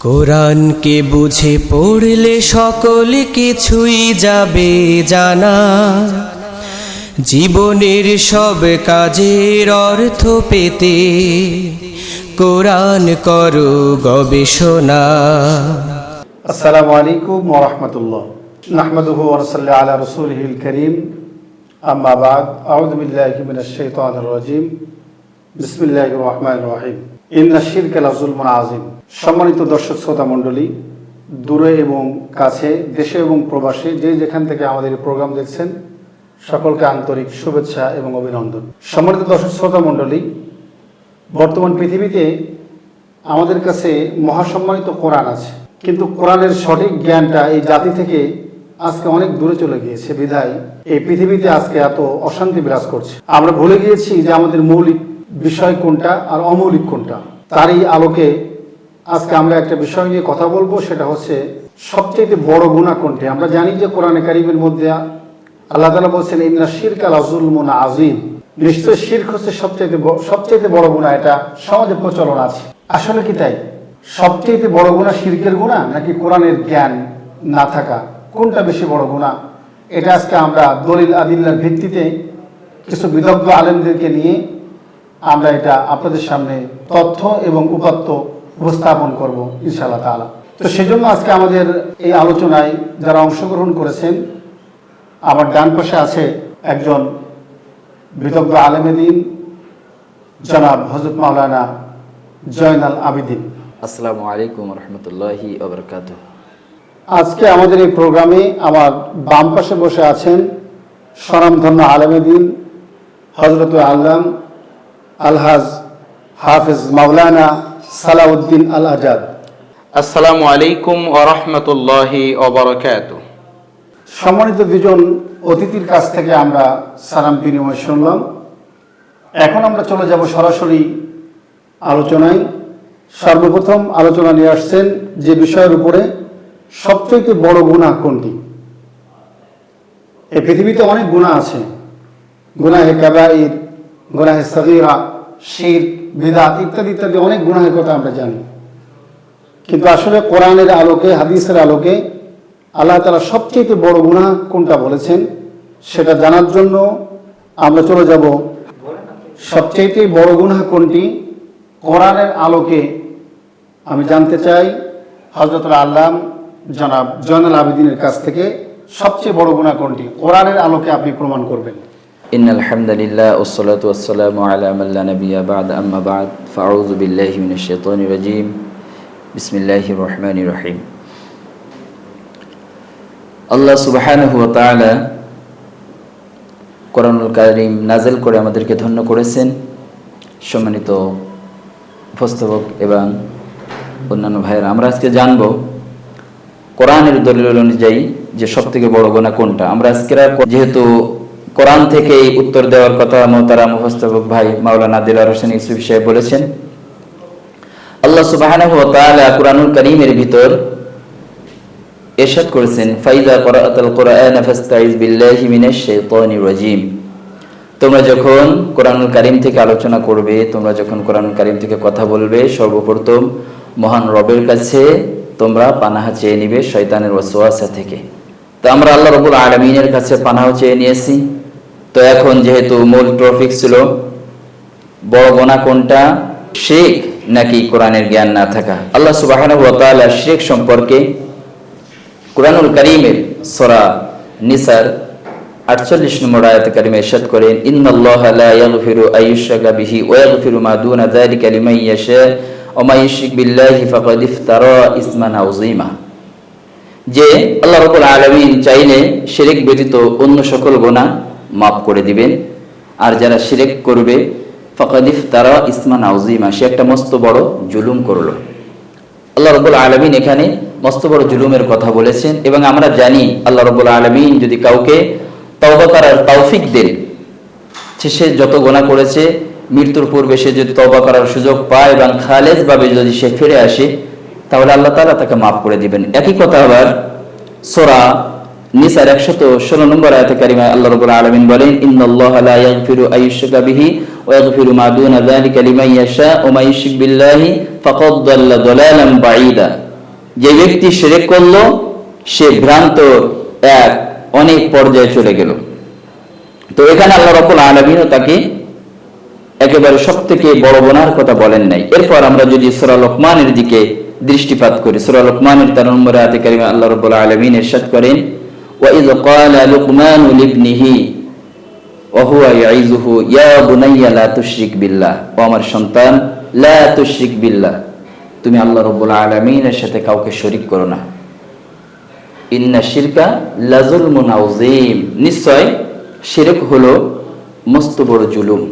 কোরআনকে বুঝে পড়লে সকল কিছুই যাবে জানা। জীবনের সব কাজের অর্থ পেতে কোরআন করো গবেষণা। আসসালামু আলাইকুম ওরহমতুল্লাহ নাহমাদুহু ওরসাল্লা আলা রসুলহিল করিম। আম্মা বাদ, আউযু বিল্লাহি মিনাশ শাইতানির রাজিম। বিসমিল্লাহির রহমানির রহিম। ইন্না শিরকা লাযুলমুন আযীম। সম্মানিত দর্শক শ্রোতা মণ্ডলী, দূরে এবং কাছে, দেশে এবং প্রবাসে যে যেখান থেকে আমাদের প্রোগ্রাম দেখছেন, সকলকে আন্তরিক শুভেচ্ছা এবং অভিনন্দন। সম্মানিত দর্শক শ্রোতা মণ্ডলী, বর্তমান পৃথিবীতে আমাদের কাছে মহাসম্মানিত কোরআন আছে। কিন্তু কোরআনের সঠিক জ্ঞানটা এই জাতি থেকে আজকে অনেক দূরে চলে গিয়েছে। বিধায় এই পৃথিবীতে আজকে এত অশান্তি বিরাজ করছে। আমরা ভুলে গিয়েছি যে আমাদের মৌলিক বিষয় কোনটা আর অমৌলিক কোনটা? তারই আলোকে আজকে আমরা একটা বিষয় নিয়ে কথা বলব, সেটা হচ্ছে সবচেয়ে বড় গুণা কোনটি? আমরা জানি যে কোরআনে কারিমের মধ্যে আল্লাহ তালা বলছেন, ইন্না শিরক আল আজুলমুন আজিম নিশ্চয় শির্ক হচ্ছে সবচেয়ে সবচেয়ে বড় গুণা এটা সমাজে প্রচলন আছে। আসলে কি তাই? সবচেয়ে বড় গুণা শিরকের গুণা নাকি কোরআনের জ্ঞান না থাকা? কোনটা বেশি বড় গুণা এটা আজকে আমরা দলিল আদিল্লার ভিত্তিতে কিছু বিদগ্ধ আলেমদেরকে নিয়ে আমরা এটা আপনাদের সামনে তথ্য এবং উপাত্ত উপস্থাপন করব ইনশাআল্লাহ তাআলা। তো সেজন্য আজকে আমাদের এই আলোচনায় যারা অংশগ্রহণ করেছেন আমার ডান পাশে আছে একজন বিদগ্ধ আলমেদিন জনাব হজরত মাওলানা জয়নাল আবিদিন। আসসালামু আলাইকুম রহমতুল্লাহি আজকে আমাদের এই প্রোগ্রামে আমার বাম পাশে বসে আছেন স্বনামধন্য আলমেদিন হজরত আল্লাম আলহাজ হাফিজ মাওলানা সালাউদ্দিন আল আজাদ আসসালামু আলাইকুম ওরহমতুল্লাহি ওবরকাত সম্মানিত দুজন অতিথির কাছ থেকে আমরা সালাম বিনিময় শুনলাম। এখন আমরা চলে যাব সরাসরি আলোচনায়। সর্বপ্রথম আলোচনা নিয়ে আসছেন যে বিষয়ের উপরে সবচেয়ে বড় গুণা কোনটি? এই পৃথিবীতে অনেক গুণা আছে। গুনাহে কাবাইর গুনাহে সগীরা, শির, বিদাত ইত্যাদি ইত্যাদি অনেক গুনাহের কথা আমরা জানি। কিন্তু আসলে কোরআনের আলোকে, হাদিসের আলোকে আল্লাহ তালা সবচেয়ে বড় গুণা কোনটা বলেছেন, সেটা জানার জন্য আমরা চলে যাব। সবচেয়ে বড় গুণা কোনটি? কোরআনের আলোকে আমি জানতে চাই হজরত আল্লাম জনাব জয়নাল আবেদিনের কাছ থেকে সবচেয়ে বড় গুণা কোনটি? কোরআনের আলোকে আপনি প্রমাণ করবেন। ইন আলহামদুলিল্লাহ ওসলাত ওসালামু আলা মাল্লা নবিয়া বাদ আম্মা বাদ ফাউযু বিল্লাহি মিনাশ শাইতানির রাজিম বিসমিল্লাহির রহমানির রহিম আল্লাহ সুবহানাহু তাআলা কোরআনুল কারীম নাযিল করে আমাদেরকে ধন্য করেছেন। সম্মানিত উপস্থাপক এবং অন্যান্য ভাইয়েরা, আমরা আজকে জানব কোরআনের দলিল অনুযায়ী যে সব থেকে বড় গোনা কোনটা। আমরা আজকে যেহেতু কোরআন থেকে এই উত্তর দেওয়ার কথা মোতারা মুফাস্তবক ভাই মাওলানা দিলার হোসেন ইসুফ সাহেব বলেছেন, আল্লাহ তাআলা কোরআনুল কারীমের ভিতর ইরশাদ করেছেন, ফাইদা করাআতাল কোরআন ফাস্তাইজ বিল্লাহি মিনাশ শাইতানির রাজিম। তোমরা যখন কোরআনুল কারীম থেকে আলোচনা করবে, তোমরা যখন কোরআনুল কারীম থেকে কথা বলবে, সর্বপ্রথম মহান রবের কাছে তোমরা পানাহা চেয়ে নিবে শয়তানের ওয়াসওয়াসা থেকে। তো আমরা আল্লাহ রবুল আলমিনের কাছে পানাহ চেয়ে নিয়েছি। তো এখন যেহেতু মূল টপিক ছিল, বড় গোনা কোনটা? শেখ নাকি কোরআনের জ্ঞান না থাকা? আল্লাহ সুবাহ শেখ সম্পর্কে কোরআনুল করিমের সরা নিসার আটচল্লিশ নম্বর আয়াত কারিমে ইরশাদ করেন, ইন্নাল্লাহা লা ইয়াগফিরু আইয়ুশরাকা বিহি ওয়া ইয়াগফিরু মা দুনা যালিকা লিমান ইয়াশা ওয়া মা ইউশরিক বিল্লাহি ফাকাদ ইফতারা ইসমান আযীমা. যে আল্লাহ রাব্বুল আলামিন চাইলে শিরক ব্যতীত অন্য সকল গুনাহ মাফ করে দিবেন। আর যারা শিরক করবে, ফাকাদ তারা ইসমান আযীমা, সে একটা মস্ত বড় জুলুম করল। আল্লাহ রবুল আলমিন এখানে মস্ত বড় জুলুমের কথা বলেছেন এবং আমরা জানি আল্লাহ রবুল আলমিন যদি কাউকে তওবা করার তৌফিক দেন, সে যত গোনা করেছে, মৃত্যুর পূর্বে সে যদি তওবা করার সুযোগ পায় এবং খালেজ ভাবে যদি সে ফিরে আসে, তাহলে আল্লাহ তাআলা তাকে মাফ করে দিবেন। একই কথা আবার সোরা নিসার একশত ষোলো নম্বর আয়াতে কারিমায় আল্লাহ রবুল আলমিন বলেন, ইন্নাল্লাহ লা ইয়াগফিরু আইয়ুশরাকা বিহি ওয়া ইয়াগফিরু মা দুনা যালিকা লিমান ইয়াশা ইউশরিক বিল্লাহি ফাকাদ দাল্লা দালালান বাঈদা। যে ব্যক্তি শিরিক করল, সে ভ্রান্ত এক অনেক পর্যায়ে চলে গেল। তো এখানে আল্লাহ রাব্বুল আলামিনও তাকে একেবারে সব থেকে বড় গোনার কথা বলেন নাই। এরপর আমরা যদি সূরা লোকমানের দিকে দৃষ্টিপাত করি, সূরা লোকমানের তার নম্বরে আয়াতে কারিমে আল্লাহ রাব্বুল আলামিন ইরশাদ করেন লুকমানু লিবনিহি ওয়া হুয়া ইয়াইযুহু ইয়া বুনাইয়া লা তুশরিক বিল্লাহ ও আমার সন্তান, লা তুশরিক বিল্লাহ, তুমি আল্লাহ রাব্বুল আলামিনের সাথে কাউকে শরীক করো না। ইন্না শিরকা লাজুলমুন আযীম। নিশ্চয় শিরক হলো মস্ত বড় জুলুম।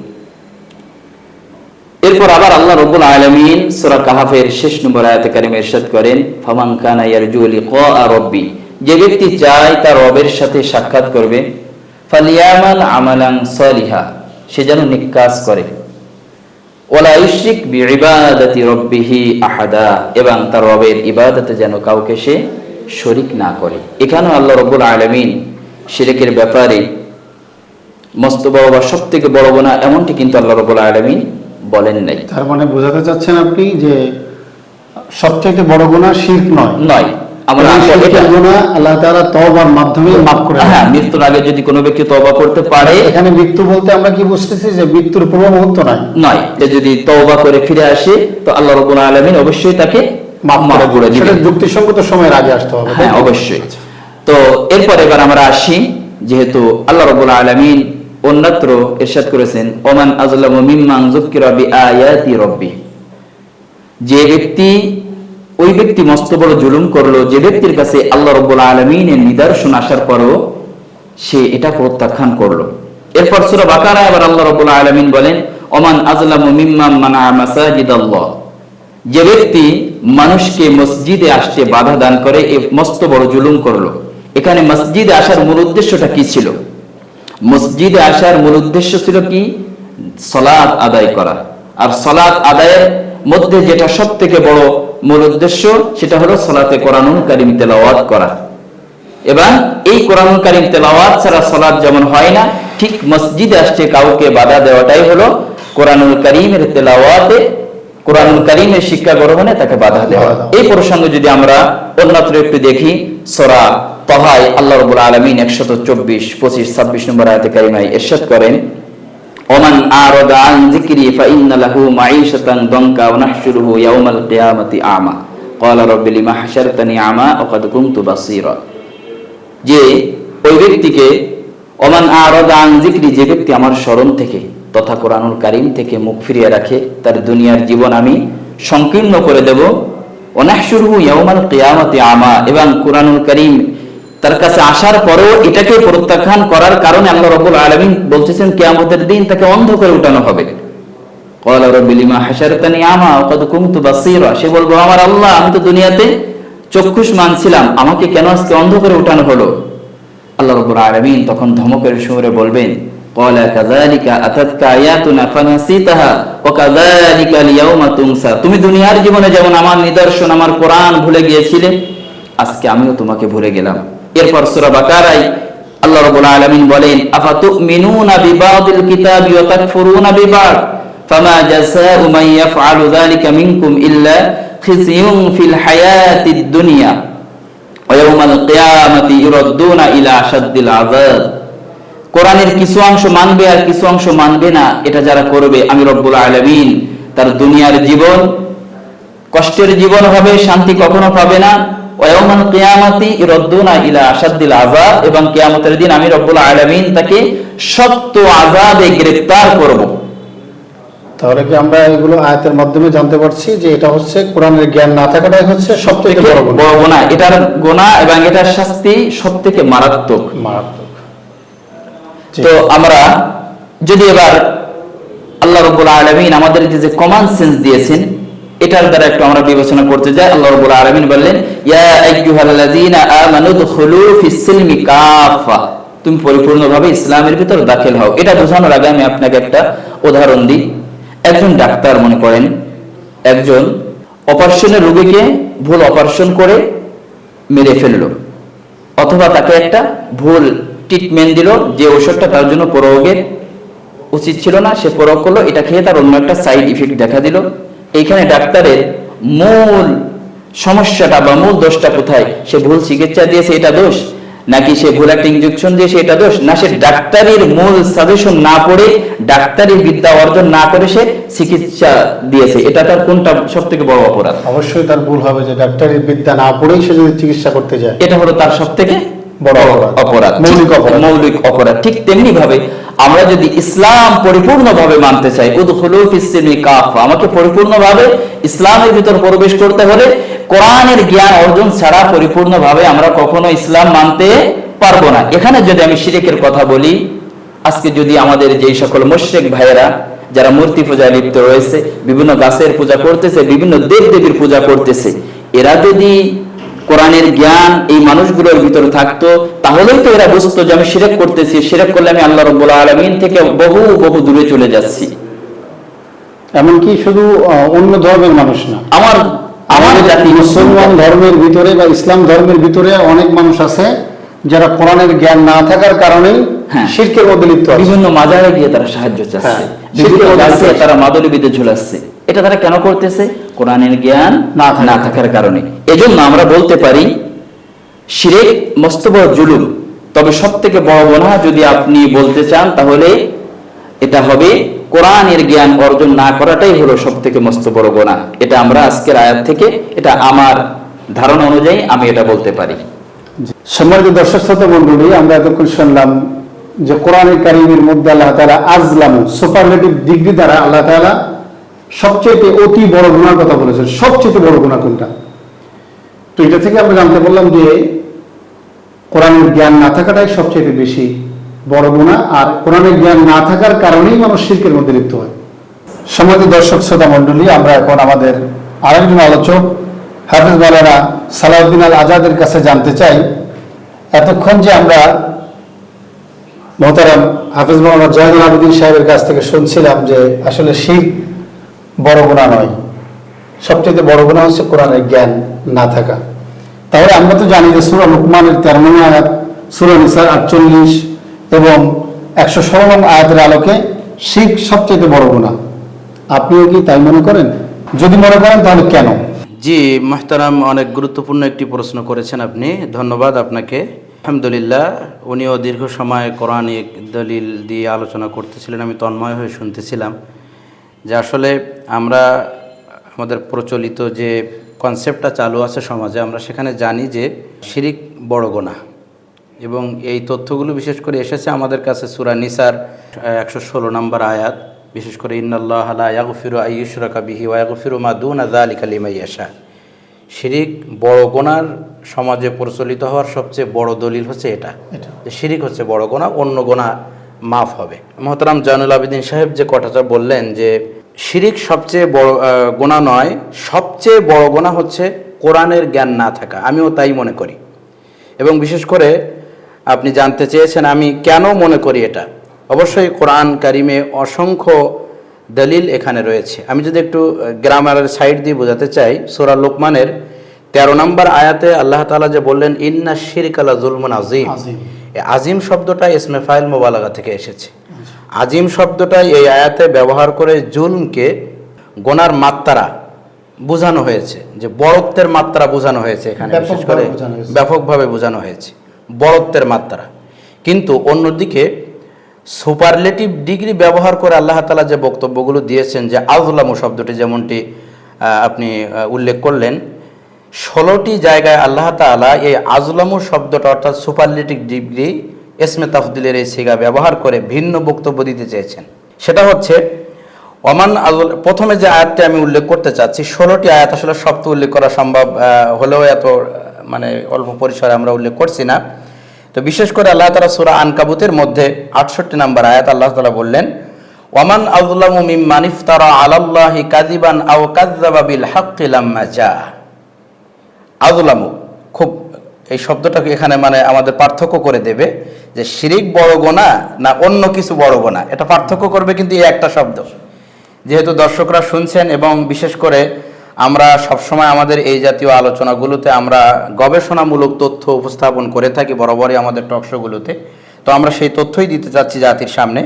এরপর আবার আল্লাহ রব্বুল আলামিন সূরা কাহাফের শেষ নম্বর আয়াতে কারিমে ইরশাদ করেন, ফামান কানা ইয়ারজু যে ব্যক্তি চায় তার রবের সাথে সাক্ষাৎ করবে ফালিয়ামাল আমালান সালিহা সে যেন নেক কাজ করে। ওয়ালা ইউশরিক বিইবাদাতি রাব্বিহি আহাদা এবং তার রবের ইবাদতে যেন কাউকে সে শরিক না করে। এখানেও আল্লাহ রব্বুল আলামিন শিরকের ব্যাপারে মস্ত বড় বা সব থেকে বড় গোনা এমনটি কিন্তু আল্লাহ রব্বুল আলামিন বলেন নাই। তার মানে বোঝাতে চাচ্ছেন আপনি যে সবচেয়ে বড় গোনা শির্ক নয়। নয়। আমরা এবং শিরকের এটা- গুনাহ আল্লাহ তাআলা তওবার মাধ্যমে মাফ করে হ্যাঁ মৃত্যুর আগে যদি কোনো ব্যক্তি তওবা করতে পারে এখানে মৃত্যু বলতে আমরা কি বুঝতেছি যে মৃত্যুর পূর্ব মুহূর্ত নয় নয় সে যদি তওবা করে ফিরে আসে তো আল্লাহ রাব্বুল আলামিন অবশ্যই তাকে সেটা যুক্তিসঙ্গত সময়ের আগে আসতে হবে হ্যাঁ তো? অবশ্যই। তো এরপর এবার আমরা আসি যেহেতু আল্লাহ রাব্বুল আলামিন অন্যত্র ইরশাদ করেছেন ওমান আযলামু মিম্মান যুকিরা বিআয়াতি রাব্বি। যে ব্যক্তি ওই ব্যক্তি মস্ত বড় জুলুম করল, যে ব্যক্তির কাছে আল্লাহ রাব্বুল আলামিনের নিদর্শন আসার পরও সে এটা প্রত্যাখ্যান করল। এরপর সূরা বাকারা আবার আল্লাহ রাব্বুল আলমিন বলেন, ওমান আযলামু মিম্মান মানা মাসাজিদাল্লাহ। যে ব্যক্তি মানুষকে মসজিদে আসতে বাধা দান করে, এ মস্ত বড় জুলুম করল। এখানে মসজিদে আসার মূল উদ্দেশ্যটা কি ছিল? মসজিদে আসার মূল উদ্দেশ্য ছিল কি? সলাদ আদায় করা। আর সলাদ আদায়ের মধ্যে যেটা সব থেকে বড় মূল উদ্দেশ্য সেটা হলো সলাতে কোরআনুল কারিম তেলাওয়াত করা এবং এই কোরআনুল কারিম তেলাওয়াত ছাড়া সলাৎ যেমন হয় না ঠিক মসজিদে আসছে কাউকে বাধা দেওয়াটাই হলো কোরআনুল কারিমের তেলাওয়াতে কোরআনুল কারিমের শিক্ষা গ্রহণে তাকে বাধা দেওয়া। এই প্রসঙ্গে যদি আমরা অন্যত্র একটু দেখি সরা তহাই আল্লাহ রবুল আলমিন একশত চব্বিশ পঁচিশ ছাব্বিশ নম্বর আয়তে কারিমাই এরশাদ করেন ওমান আরদা আন যিকরি ফাইন্না লাহু মাঈশাতান ওয়া নাহশুরুহু আমা। ওয়া যে ওই ব্যক্তিকে ওমান যে ব্যক্তি আমার স্মরণ থেকে তথা কোরআনুল কারীম থেকে মুখ ফিরিয়ে রাখে, তার দুনিয়ার জীবন আমি সংকীর্ণ করে দেব। অনাহশুরহু ইয়াউমাল কিয়ামাতি আমা, এবং কোরআনুল কারীম তার কাছে আসার পরেও এটাকে প্রত্যাখ্যান করার কারণে আল্লাহ রবুল আলমিন বলতেছেন, কেয়ামতের দিন তাকে অন্ধ করে উঠানো হবে। সে বলব আমার আল্লাহ, আমি তো দুনিয়াতে চক্ষুষ মানছিলাম, আমাকে কেন আজকে অন্ধ করে উঠানো হলো? আল্লাহ রবুল আলমিন তখন ধমকের সুরে বলবেন তুমি দুনিয়ার জীবনে যেমন আমার নিদর্শন, আমার কোরআন ভুলে গিয়েছিলে, আজকে আমিও তোমাকে ভুলে গেলাম। এরপর সূরা বাকারায় আল্লাহ রাব্বুল আলামিন বলেন, আফাতুমিনুনা বিবাদিল কিতাবি ওয়া তাকফুরুনা বিবাদ? ফামা জাযাউ মান ইয়াফআলু যালিকা মিনকুম ইল্লা খিজিয়ুন ফিল হায়াতিদ দুনিয়া ওয়া ইয়াউমাল কিয়ামাতি ইউরাদ্দুনা ইলা আশাদ্দিল আযাব। কোরআনের কিছু অংশ মানবে আর কিছু অংশ মানবে না, এটা যারা করবে, আমি রব্বুল আলামিন, তার দুনিয়ার জীবন, কষ্টের জীবন হবে, শান্তি কখনো পাবে না। কিয়ামাতি ইরদ্দুনা ইলা আশাদ্দিল আযাব এবং কিয়ামতের দিন আমি রব্বুল আলামিন তাকে শক্ত আযাবে গ্রেফতার করব। তাহলে কি আমরা এগুলো আয়াতের মাধ্যমে জানতে পারছি যে এটা হচ্ছে কোরআনের জ্ঞান না থাকাটাই হচ্ছে সবথেকে বড় গুণ বড় গোনা এটার গোনা এবং এটার শাস্তি সবথেকে মারাত্মক। মারাত্মক। তো আমরা যদি এবার আল্লাহ রব্বুল আলমিন আমাদের যে কমন সেন্স দিয়েছেন এটার দ্বারা একটু আমরা বিবেচনা করতে যাই। আল্লাহ রব্বুল আলমিন বললেন, ইয়া আইয়ুহাল্লাযীনা আমানু ফিস সিলমি কাফা তুমি পরিপূর্ণভাবে ইসলামের ভিতর দাখিল হও। এটা বোঝানোর আগে আমি আপনাকে একটা উদাহরণ দিই। একজন ডাক্তার মনে করেন, একজন অপারেশনের রোগীকে ভুল অপারেশন করে মেরে ফেলল, অথবা তাকে একটা ভুল ট্রিটমেন্ট দিল, যে ওষুধটা তার জন্য প্রয়োগের উচিত ছিল না, সে প্রয়োগ করল, এটা খেয়ে তার অন্য একটা সাইড ইফেক্ট দেখা দিল। এইখানে ডাক্তারের মূল সমস্যাটা বা মূল দোষটা কোথায়? সে ভুল চিকিৎসা দিয়েছে এটা দোষ? নাকি সে ভুল একটা ইঞ্জেকশন দিয়েছে এটা দোষ? না সে ডাক্তারির মূল সাজেশন না পড়ে ডাক্তারি বিদ্যা অর্জন না করে সে চিকিৎসা দিয়েছে। এটা তার কোনটা সব থেকে বড় অপরাধ? অবশ্যই তার ভুল হবে যে ডাক্তারের বিদ্যা না পড়েই সে যদি চিকিৎসা করতে যায়। এটা হলো তার সব থেকে বড় অপরাধ। মৌলিক অপরাধ। মৌলিক অপরাধ ঠিক তেমনি ভাবে আমরা যদি ইসলাম পরিপূর্ণভাবে মানতে চাই উদখুলু ফিস-সিলমি কাফা আমাকে পরিপূর্ণভাবে ইসলামের ভিতর প্রবেশ করতে হলে কোরআনের জ্ঞান অর্জন ছাড়া পরিপূর্ণভাবে আমরা কখনো ইসলাম মানতে পারব না এখানে যদি আমি শিরিকের কথা বলি আজকে যদি আমাদের যেই সকল মুশরিক ভাইয়েরা যারা মূর্তি পূজায় লিপ্ত রয়েছে বিভিন্ন গাছের পূজা করতেছে বিভিন্ন দেব দেবীর পূজা করতেছে এরা যদি কোরআনের জ্ঞান এই মানুষগুলোর ভিতরে থাকতো তাহলেই তো এরা বুঝতো যে আমি শিরেক করতেছি শিরেক করলে আমি আল্লাহ রব্বুল আলমিন থেকে বহু বহু দূরে চলে যাচ্ছি। এমনকি শুধু অন্য ধর্মের মানুষ না। আমার আমার জাতি মুসলমান ধর্মের ভিতরে বা ইসলাম ধর্মের ভিতরে অনেক মানুষ আছে যারা কোরআনের জ্ঞান না থাকার কারণে হ্যাঁ। শিরকের মধ্যে লিপ্ত বিভিন্ন মাজারে গিয়ে তারা সাহায্য চাচ্ছে। হ্যাঁ, তারা মাদুলি বিদে ঝুলাচ্ছে। এটা তারা কেন করতেছে? কোরআনের জ্ঞান না থাকার না থাকার কারণে। এজন্য আমরা বলতে পারি শিরেক মস্ত বড় জুলুম। তবে সব থেকে বড় গোনা যদি আপনি বলতে চান তাহলে এটা হবে কোরআনের জ্ঞান অর্জন না করাটাই হলো সব থেকে মস্ত বড় গোনা এটা আমরা আজকের আয়াত থেকে এটা আমার ধারণা অনুযায়ী আমি এটা বলতে পারি। সম্মানিত দর্শক শ্রোতা মন্ডলী আমরা এতক্ষণ শুনলাম যে কোরআনের কারিমের মধ্যে আল্লাহ তালা আজলাম সুপারলেটিভ ডিগ্রি দ্বারা আল্লাহ তালা সবচেয়ে অতি বড় গুণার কথা বলেছেন। সবচেয়ে বড় গুণা কোনটা? তো এটা থেকে আমরা জানতে পারলাম যে কোরআনের জ্ঞান না থাকাটাই সবচেয়ে বেশি বড় গুণা, আর কোরআনের জ্ঞান না থাকার কারণেই মানুষ শিল্পের মধ্যে লিপ্ত হয়। সম্মানিত দর্শক, শ্রোতা মন্ডলী আমরা এখন আমাদের আরেকজন আলোচক, হাফিজ মালানা সালাউদ্দিন আল আজাদের কাছে জানতে চাই, এতক্ষণ যে আমরা মোহতারাম হাফিজ মোহাম্মদ জাহিদুল আবেদিন সাহেবের কাছ থেকে শুনছিলাম যে আসলে শিখ বড় গুণা নয়। সবচেয়ে বড় গুণা হচ্ছে কোরআনের জ্ঞান না থাকা। তাহলে আমরা তো জানি যে সুরা লুকমানের তেরো নং আয়াত, সুরা নিসার আটচল্লিশ এবং একশো ষোলো নং আয়াতের আলোকে শিখ সবচেয়ে বড় গুণা আপনিও কি তাই মনে করেন? যদি মনে করেন তাহলে কেন? জি, মাহতারাম, অনেক গুরুত্বপূর্ণ একটি প্রশ্ন করেছেন আপনি। ধন্যবাদ আপনাকে। আলহামদুলিল্লাহ, উনিও দীর্ঘ সময় কোরআনিক দলিল দিয়ে আলোচনা করতেছিলেন, আমি তন্ময় হয়ে শুনতেছিলাম। যে আসলে আমরা আমাদের প্রচলিত যে কনসেপ্টটা চালু আছে সমাজে আমরা সেখানে জানি যে শিরিক বড় গোনা এবং এই তথ্যগুলো বিশেষ করে এসেছে আমাদের কাছে সুরা নিসার একশো ষোলো নম্বর আয়াত। বিশেষ করে ইয়াগফিরু মা দুনা শিরিক বড় গোনার সমাজে প্রচলিত হওয়ার সবচেয়ে বড় দলিল হচ্ছে এটা এটা। যে শিরিক হচ্ছে বড় গোনা অন্য গোনা মাফ হবে। মহতারাম জানুল আবেদিন সাহেব যে কথাটা বললেন যে শিরিক সবচেয়ে বড় গোনা নয় সবচেয়ে বড় গোনা হচ্ছে কোরআনের জ্ঞান না থাকা। আমিও তাই মনে করি। এবং বিশেষ করে আপনি জানতে চেয়েছেন আমি কেন মনে করি এটা। অবশ্যই কোরআন কারিমে অসংখ্য দলিল এখানে রয়েছে। আমি যদি একটু গ্রামারের সাইড দিয়ে বোঝাতে চাই সোরা লোকমানের তেরো নম্বর আয়াতে আল্লাহ তাআলা যে বললেন ইন্না শিরিক আলা জুলমুন আজিম আজিম। আজিম শব্দটা ইসমে ফাইল মোবালাগা থেকে এসেছে। আজিম শব্দটা এই আয়াতে ব্যবহার করে জুলমকে গোনার মাত্রা বোঝানো হয়েছে যে বড়ত্বের মাত্রা বোঝানো হয়েছে এখানে বিশেষ করে ব্যাপকভাবে বোঝানো হয়েছে। বড়ত্বের মাত্রা কিন্তু অন্যদিকে সুপারলেটিভ ডিগ্রি ব্যবহার করে আল্লাহ তালা যে বক্তব্যগুলো দিয়েছেন যে আজলামু শব্দটি যেমনটি আপনি উল্লেখ করলেন ষোলোটি জায়গায় আল্লাহ তাআলা এই আজলামু শব্দটা অর্থাৎ সুপারলেটিভ ডিগ্রি এসমে তাফদিলের এই সিগা ব্যবহার করে ভিন্ন বক্তব্য দিতে চেয়েছেন। সেটা হচ্ছে, ওমান আজল প্রথমে যে আয়াতটি আমি উল্লেখ করতে চাচ্ছি, ষোলোটি আয়াত আসলে সব তো উল্লেখ করা সম্ভব হলেও এত মানে অল্প পরিসরে আমরা উল্লেখ করছি না। তো বিশেষ করে আল্লাহ তালা সুরা আনকাবুতের মধ্যে আটষট্টি নম্বর আয়াত আল্লাহ তালা বললেন ওয়ামান আজলামু মিম্মান ইফতারা আলাল্লাহি কাযিবান আও কাযযাবা বিল হাক্কি লাম্মা জা আজলামু খুব, এই শব্দটাকে এখানে মানে আমাদের পার্থক্য করে দেবে। যে শিরিক বড় গোনা না অন্য কিছু বড় গোনা? এটা পার্থক্য করবে কিন্তু এই একটা শব্দ। যেহেতু দর্শকরা শুনছেন এবং বিশেষ করে আমরা সবসময় আমাদের এই জাতীয় আলোচনাগুলোতে আমরা গবেষণামূলক তথ্য উপস্থাপন করে থাকি, বরাবরই আমাদের টকশোগুলোতে তো আমরা সেই তথ্যই দিতে চাচ্ছি জাতির সামনে।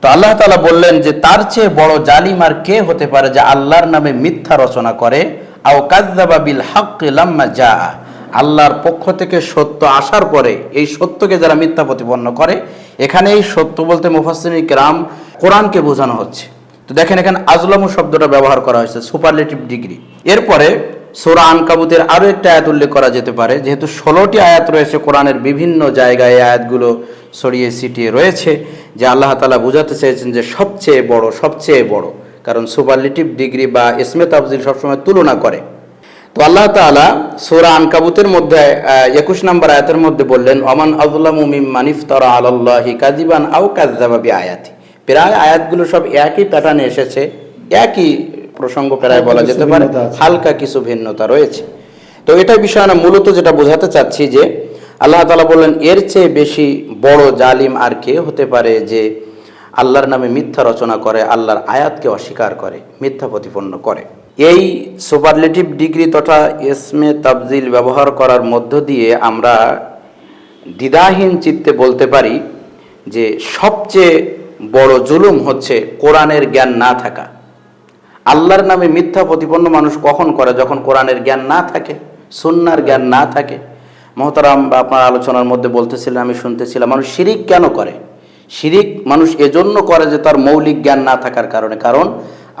তো আল্লাহ তালা বললেন যে, তার চেয়ে বড় জালিম আর কে হতে পারে যে আল্লাহর নামে মিথ্যা রচনা করে? আও কাযযাবা বিল হাক্কি লাম্মা জাআ আল্লাহর পক্ষ থেকে সত্য আসার পরে এই সত্যকে যারা মিথ্যা প্রতিপন্ন করে এখানে এই সত্য বলতে মুফাসসিরিন কিরাম কোরআনকে বোঝানো হচ্ছে। তো দেখেন এখানে আজলামু শব্দটা ব্যবহার করা হয়েছে, সুপারলেটিভ ডিগ্রি। এরপরে সোরা আনকাবুতের আরও একটা আয়াত উল্লেখ করা যেতে পারে, যেহেতু ষোলোটি আয়াত রয়েছে কোরআনের বিভিন্ন জায়গায় এই আয়াতগুলো ছড়িয়ে ছিটিয়ে রয়েছে, যে আল্লাহ তালা বোঝাতে চেয়েছেন যে সবচেয়ে বড় সবচেয়ে বড়। কারণ সুপারলেটিভ ডিগ্রি বা ইসমে তাফজিল সবসময় তুলনা করে। তো আল্লাহ তাআলা সূরা আনকাবুতের মধ্যে একুশ নম্বর আয়াতের মধ্যে বললেন অমান আযলামু মিম্মান ইফতারা আলাল্লাহি কাযিবান আও কাযযাবা বিআয়াতি। প্রায় আয়াতগুলো সব একই প্যাটার্নে এসেছে একই প্রসঙ্গ প্রায় বলা যেতে পারে হালকা কিছু ভিন্নতা রয়েছে। তো এটা বিষয় না মূলত যেটা বোঝাতে চাচ্ছি যে আল্লাহ তালা বললেন এর চেয়ে বেশি বড় জালিম আর কে হতে পারে যে আল্লাহর নামে মিথ্যা রচনা করে আল্লাহর আয়াতকে অস্বীকার করে মিথ্যা প্রতিপন্ন করে? এই সুপারলেটিভ ডিগ্রি তথা এসমে তাবজিল ব্যবহার করার মধ্য দিয়ে আমরা দ্বিধাহীন চিত্তে বলতে পারি যে সবচেয়ে বড় জুলুম হচ্ছে কোরআনের জ্ঞান না থাকা। আল্লাহর নামে মিথ্যা প্রতিপন্ন মানুষ কখন করে? যখন কোরআনের জ্ঞান না থাকে, সুন্নার জ্ঞান না থাকে। মহতারাম বা আপনার আলোচনার মধ্যে বলতেছিলেন, আমি শুনতেছিলাম, মানুষ শিরিক কেন করে? শিরিক মানুষ এজন্য করে যে তার মৌলিক জ্ঞান না থাকার কারণে। কারণ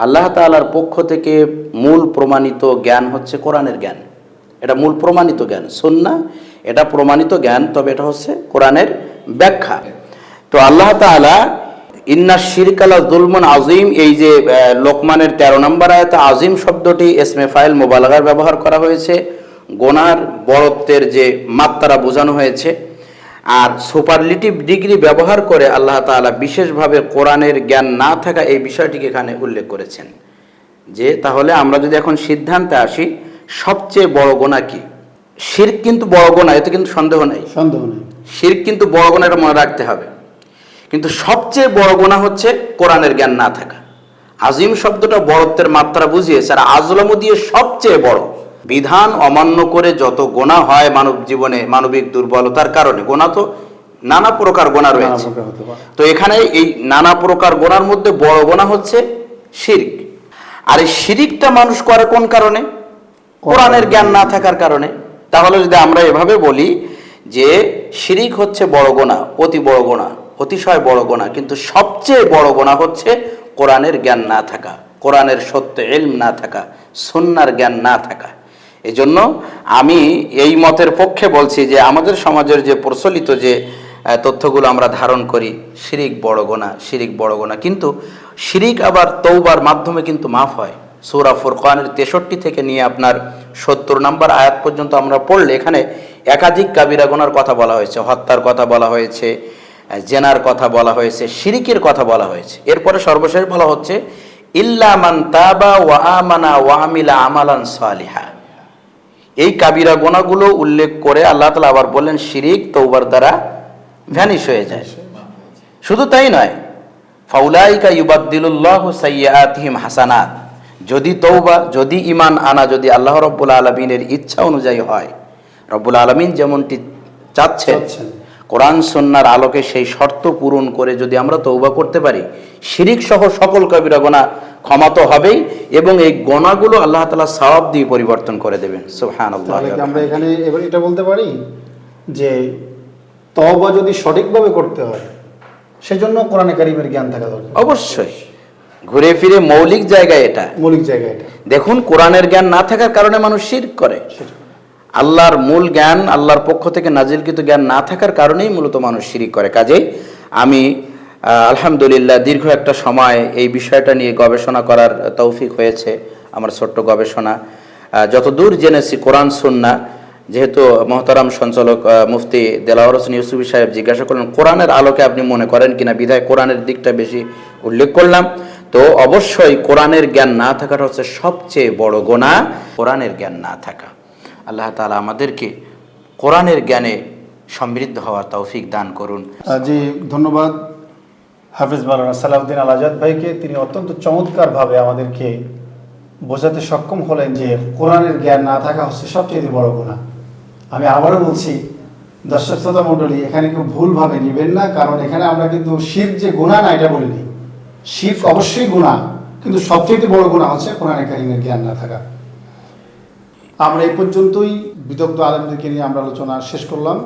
আল্লাহ তাআলার পক্ষ থেকে মূল প্রমাণিত জ্ঞান হচ্ছে কোরআনের জ্ঞান। এটা মূল প্রমাণিত জ্ঞান সুন্না এটা প্রমাণিত জ্ঞান, তবে এটা হচ্ছে কোরআনের ব্যাখ্যা। তো আল্লাহ তাআলা, ইন্না শিরকালা জুলমুন আজিম এই যে লোকমানের তেরো নম্বর আয়াতে আজিম শব্দটি এসমে ফাইল মোবালাগার ব্যবহার করা হয়েছে। গোনার বড়ত্বের যে মাত্রা বোঝানো হয়েছে আর সুপারলিটিভ ডিগ্রি ব্যবহার করে আল্লাহ তাআলা বিশেষভাবে কোরআনের জ্ঞান না থাকা এই বিষয়টিকে এখানে উল্লেখ করেছেন। যে তাহলে আমরা যদি এখন সিদ্ধান্তে আসি সবচেয়ে বড় গোনা কি? শির কিন্তু বড় গোনা এতে কিন্তু সন্দেহ নেই। সন্দেহ নেই। শির কিন্তু বড় গোনা এটা মনে রাখতে হবে। কিন্তু সবচেয়ে বড় গোনা হচ্ছে কোরআনের জ্ঞান না থাকা। আজিম শব্দটা বড়ত্বের মাত্রা বুঝিয়েছে আর আজলমু দিয়ে সবচেয়ে বড়। বিধান অমান্য করে যত গোনা হয় মানব জীবনে মানবিক দুর্বলতার কারণে গোনা তো নানা প্রকার গোনা রয়েছে। তো এখানে এই নানা প্রকার গোনার মধ্যে বড় গোনা হচ্ছে শিরিক। আর এই শিরিকটা মানুষ করে কোন কারণে? কোরআনের জ্ঞান না থাকার কারণে। তাহলে যদি আমরা এভাবে বলি যে শিরিক হচ্ছে বড় গোনা অতি বড় গোনা অতিশয় বড় গোনা কিন্তু সবচেয়ে বড় গোনা হচ্ছে কোরআনের জ্ঞান না থাকা কোরআনের সত্য এলম না থাকা সন্ন্যার জ্ঞান না থাকা। এজন্য আমি এই মতের পক্ষে বলছি যে আমাদের সমাজের যে প্রচলিত যে তথ্যগুলো আমরা ধারণ করি, শিরিক বড় গোনা, শিরিক বড় গোনা। কিন্তু শিরিক আবার তৌবার মাধ্যমে কিন্তু মাফ হয়। সৌরা ফুরকানের তেষট্টি থেকে নিয়ে আপনার সত্তর নাম্বার আয়াত পর্যন্ত আমরা পড়লে এখানে একাধিক কাবিরা গোনার কথা বলা হয়েছে, হত্যার কথা বলা হয়েছে জেনার কথা বলা হয়েছে, শিরিকের কথা বলা হয়েছে। এরপরে সর্বশেষ বলা হচ্ছে, ইল্লা মান তাবা ওয়া আমানা ওয়া আমিলা আমালান সালিহা। এই কাবিরা গোনাগুলো উল্লেখ করে আল্লাহ তালা আবার বললেন শিরিক তৌবার দ্বারা ভ্যানিশ হয়ে যায় শুধু তাই নয় ফাউলাইকা ইউবাদ্দিলুল্লাহ সাইয়াতিহিম হাসানাত যদি তৌবা যদি ইমান আনা যদি আল্লাহ রব্বুল আলমিনের ইচ্ছা অনুযায়ী হয় রব্বুল আলমিন যেমনটি চাচ্ছেন চাচ্ছেন। কোরআন সন্ন্যার আলোকে সেই শর্ত পূরণ করে যদি আমরা তৌবা করতে পারি শিরিক সহ সকল কবিরা গোনা ক্ষমা তো হবেই এবং এই গোনাগুলো আল্লাহ তালা সওয়াব দিয়ে পরিবর্তন করে দেবেন। সুহান আমরা এখানে এবার এটা বলতে পারি? যে তওবা যদি সঠিকভাবে করতে হয় সেজন্য কোরআনে কারিমের জ্ঞান থাকা দরকার। অবশ্যই। ঘুরে ফিরে মৌলিক জায়গায় এটা। মৌলিক জায়গা এটা। দেখুন কোরআনের জ্ঞান না থাকার কারণে মানুষ শিরক করে। আল্লাহর মূল জ্ঞান আল্লাহর পক্ষ থেকে নাজিলকৃত জ্ঞান না থাকার কারণেই মূলত মানুষ শিরিক করে। কাজেই আমি আলহামদুলিল্লাহ দীর্ঘ একটা সময় এই বিষয়টা নিয়ে গবেষণা করার তৌফিক হয়েছে আমার ছোট্ট গবেষণা। আহ, যতদূর জেনেছি কোরআন সুন্না যেহেতু মহতারাম সঞ্চালক মুফতি দেলাওয়ার হোসেন ইউসুফি সাহেব জিজ্ঞাসা করলেন কোরআনের আলোকে আপনি মনে করেন কিনা? বিধায় কোরআনের দিকটা বেশি উল্লেখ করলাম। তো অবশ্যই কোরআনের জ্ঞান না থাকাটা হচ্ছে সবচেয়ে বড় গোনা কোরআনের জ্ঞান না থাকা। আল্লাহ তালা আমাদেরকে কোরআনের জ্ঞানে সমৃদ্ধ হওয়ার তৌফিক দান করুন। জি ধন্যবাদ। হাফিজ মালানা সালাউদ্দিন আল আজাদ ভাইকে তিনি অত্যন্ত চমৎকারভাবে আমাদেরকে বোঝাতে সক্ষম হলেন যে কোরআনের জ্ঞান না থাকা হচ্ছে সবচেয়ে বড় গুণা আমি আবারও বলছি, দর্শক শ্রোতা মণ্ডলী, এখানে কেউ ভুলভাবে নেবেন না, কারণ এখানে আমরা কিন্তু শির যে গুণা না, এটা বলিনি। শির অবশ্যই গুণা কিন্তু সবচেয়ে বড় গুণা হচ্ছে কোরআনে কারিমের জ্ঞান না থাকা। আমরা এই পর্যন্তই, বিদগ্ধ আলমদেরকে নিয়ে আমরা আলোচনা শেষ করলাম।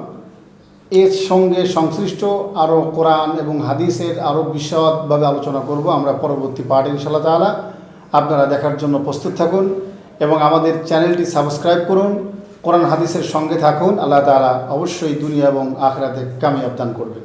এর সঙ্গে সংশ্লিষ্ট আরও কোরআন এবং হাদিসের আরও বিশদভাবে আলোচনা করব। আমরা পরবর্তী পার্ট ইনশাল্লাহ তালা আপনারা দেখার জন্য প্রস্তুত থাকুন এবং আমাদের চ্যানেলটি সাবস্ক্রাইব করুন, কোরআন, হাদিসের সঙ্গে থাকুন। আল্লাহ তালা অবশ্যই দুনিয়া এবং আখরাতে কামিয়াব দান করবেন।